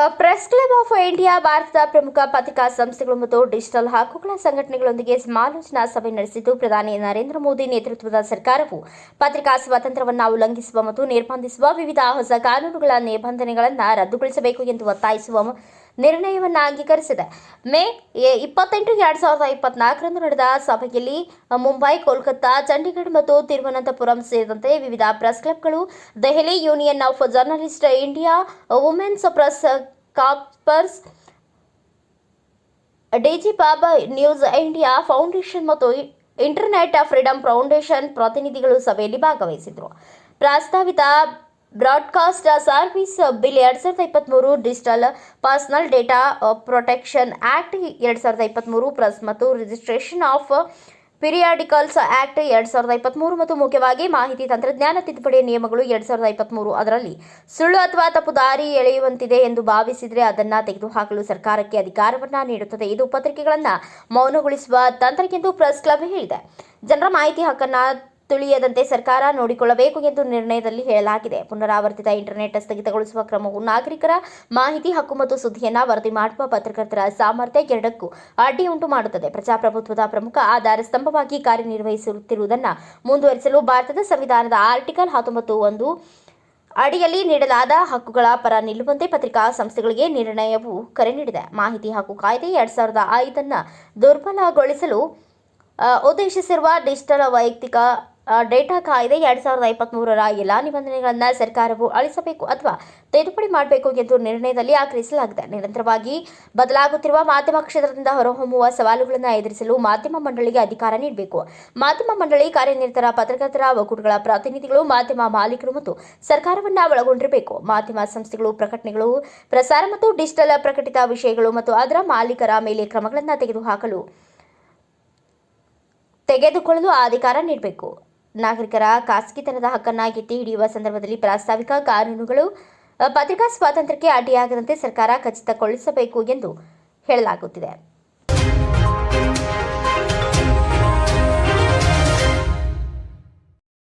Club of India, ಭಾರತದ ಪ್ರಮುಖ ಪತ್ರಿಕಾ ಸಂಸ್ಥೆಗಳು ಮತ್ತು ಡಿಜಿಟಲ್ ಹಕ್ಕುಗಳ ಸಂಘಟನೆಗಳೊಂದಿಗೆ ಸಮಾಲೋಚನಾ ಸಭೆ ನಡೆಸಿದ್ದು ಪ್ರಧಾನಿ ನರೇಂದ್ರ ಮೋದಿ ನೇತೃತ್ವದ ಸರ್ಕಾರವು. ಪತ್ರಿಕಾ ಸ್ವಾತಂತ್ರ್ಯವನ್ನು ಉಲ್ಲಂಘಿಸುವ ಮತ್ತು ನಿರ್ಬಂಧಿಸುವ ವಿವಿಧ ಹೊಸ ಕಾನೂನುಗಳ ನಿಬಂಧನೆಗಳನ್ನು ರದ್ದುಗೊಳಿಸಬೇಕು ಎಂದು ಒತ್ತಾಯಿಸುವ ನಿರ್ಣಯವನ್ನು ಅಂಗೀಕರಿಸಿದೆ. ಮೇ ಇಪ್ಪತ್ತೆಂಟು ಎರಡು ಸಾವಿರದ ಇಪ್ಪತ್ನಾಲ್ಕರಂದು ನಡೆದ ಸಭೆಯಲ್ಲಿ ಮುಂಬೈ, ಕೋಲ್ಕತ್ತಾ, ಚಂಡೀಗಢ ಮತ್ತು ತಿರುವನಂತಪುರಂ ಸೇರಿದಂತೆ ವಿವಿಧ press ಕ್ಲಬ್ಗಳು, Delhi union of journalist India, women's press corps Baba news India foundation ಮತ್ತು ಇಂಟರ್ನೆಟ್ ಫ್ರೀಡಂ ಫೌಂಡೇಶನ್ ಪ್ರತಿನಿಧಿಗಳು ಸಭೆಯಲ್ಲಿ ಭಾಗವಹಿಸಿದರು. ಪ್ರಸ್ತಾವಿತ ಬ್ರಾಡ್ಕಾಸ್ಟ್ ಸರ್ವಿಸ್ ಬಿಲ್ ಎರಡ್ ಸಾವಿರದ ಇಪ್ಪತ್ತ್ಮೂರು digital personal data protection act ಎರಡ್ ಸಾವಿರದ ಇಪ್ಪತ್ತ್ಮೂರು ಪ್ರೆಸ್ ಮತ್ತು ರಿಜಿಸ್ಟ್ರೇಷನ್ ಆಫ್ ಪಿರಿಯಾಡಿಕಲ್ಸ್ ಆಕ್ಟ್ ಎರಡ್ ಸಾವಿರದ ಇಪ್ಪತ್ತ್ಮೂರು ಮತ್ತು ಮುಖ್ಯವಾಗಿ ಮಾಹಿತಿ ತಂತ್ರಜ್ಞಾನ ತಿದ್ದುಪಡಿ ನಿಯಮಗಳು ಎರಡ್ ಸಾವಿರದ ಇಪ್ಪತ್ತ್ಮೂರು ಅದರಲ್ಲಿ ಸುಳ್ಳು ಅಥವಾ ತಪ್ಪು ದಾರಿ ಎಳೆಯುವಂತಿದೆ ಎಂದು ಭಾವಿಸಿದರೆ ಅದನ್ನು ತೆಗೆದುಹಾಕಲು ಸರ್ಕಾರಕ್ಕೆ ಅಧಿಕಾರವನ್ನ ನೀಡುತ್ತದೆ. ಇದು ಪತ್ರಿಕೆಗಳನ್ನು ಮೌನಗೊಳಿಸುವ ತಂತ್ರಕ್ಕೆಂದು ಪ್ರೆಸ್ ಕ್ಲಬ್ ಹೇಳಿದೆ. ಜನರ ಮಾಹಿತಿ ಹಕ್ಕನ್ನ ತುಳಿಯದಂತೆ ಸರ್ಕಾರ ನೋಡಿಕೊಳ್ಳಬೇಕು ಎಂದು ನಿರ್ಣಯದಲ್ಲಿ ಹೇಳಲಾಗಿದೆ. ಪುನರಾವರ್ತಿತ ಇಂಟರ್ನೆಟ್ ಸ್ಥಗಿತಗೊಳಿಸುವ ಕ್ರಮವು ನಾಗರಿಕರ ಮಾಹಿತಿ, ಹಕ್ಕು ಮತ್ತು ಸುದ್ದಿಯನ್ನು ವರದಿ ಮಾಡುವ ಪತ್ರಕರ್ತರ ಸಾಮರ್ಥ್ಯ ಎರಡಕ್ಕೂ ಅಡ್ಡಿ ಉಂಟು ಮಾಡುತ್ತದೆ. ಪ್ರಜಾಪ್ರಭುತ್ವದ ಪ್ರಮುಖ ಆಧಾರ ಸ್ತಂಭವಾಗಿ ಕಾರ್ಯನಿರ್ವಹಿಸುತ್ತಿರುವುದನ್ನು ಮುಂದುವರಿಸಲು ಭಾರತದ ಸಂವಿಧಾನದ ಆರ್ಟಿಕಲ್ ಹತ್ತೊಂಬತ್ತು ಒಂದು ಅಡಿಯಲ್ಲಿ ನೀಡಲಾದ ಹಕ್ಕುಗಳ ಪರ ನಿಲ್ಲುವಂತೆ ಪತ್ರಿಕಾ ಸಂಸ್ಥೆಗಳಿಗೆ ನಿರ್ಣಯವು ಕರೆ ನೀಡಿದೆ. ಮಾಹಿತಿ, ಹಕ್ಕು ಕಾಯ್ದೆ ಎರಡ್ ಸಾವಿರದ ಐದನ್ನು ದುರ್ಬಲಗೊಳಿಸಲು ಉದ್ದೇಶಿಸಿರುವ ಡಿಜಿಟಲ್ ವೈಯಕ್ತಿಕ ಡೇಟಾ ಕಾಯ್ದೆ ಎರಡು ಸಾವಿರದ ಇಪ್ಪತ್ತ್ಮೂರರ ಎಲ್ಲ ನಿಬಂಧನೆಗಳನ್ನು ಸರ್ಕಾರವು ಅಳಿಸಬೇಕು ಅಥವಾ ತಿದ್ದುಪಡಿ ಮಾಡಬೇಕು ಎಂದು ನಿರ್ಣಯದಲ್ಲಿ ಆಗ್ರಹಿಸಲಾಗಿದೆ ನಿರಂತರವಾಗಿ ಬದಲಾಗುತ್ತಿರುವ ಮಾಧ್ಯಮ ಕ್ಷೇತ್ರದಿಂದ ಹೊರಹೊಮ್ಮುವ ಸವಾಲುಗಳನ್ನು ಎದುರಿಸಲು ಮಾಧ್ಯಮ ಮಂಡಳಿಗೆ ಅಧಿಕಾರ ನೀಡಬೇಕು. ಮಾಧ್ಯಮ ಮಂಡಳಿ ಕಾರ್ಯನಿರತರ ಪತ್ರಕರ್ತರ ಒಕ್ಕೂಟಗಳ ಪ್ರತಿನಿಧಿಗಳು, ಮಾಧ್ಯಮ ಮಾಲೀಕರು ಮತ್ತು ಸರ್ಕಾರವನ್ನ ಒಳಗೊಂಡಿರಬೇಕು. ಮಾಧ್ಯಮ ಸಂಸ್ಥೆಗಳು, ಪ್ರಕಟಣೆಗಳು, ಪ್ರಸಾರ ಮತ್ತು ಡಿಜಿಟಲ್ ಪ್ರಕಟಿತ ವಿಷಯಗಳು ಮತ್ತು ಅದರ ಮಾಲೀಕರ ಮೇಲೆ ಕ್ರಮಗಳನ್ನು ತೆಗೆದುಹಾಕಲು, ತೆಗೆದುಕೊಳ್ಳಲು ಅಧಿಕಾರ ನೀಡಬೇಕು. ನಾಗರಿಕರ ಖಾಸಗಿತನದ ಹಕ್ಕನ್ನು ಎತ್ತಿ ಹಿಡಿಯುವ ಸಂದರ್ಭದಲ್ಲಿ ಪ್ರಾಸ್ತಾವಿಕ ಕಾನೂನುಗಳು ಪತ್ರಿಕಾ ಸ್ವಾತಂತ್ರ್ಯಕ್ಕೆ ಅಡ್ಡಿಯಾಗದಂತೆ ಸರ್ಕಾರ ಖಚಿತಗೊಳಿಸಬೇಕು ಎಂದು ಹೇಳಲಾಗುತ್ತಿದೆ.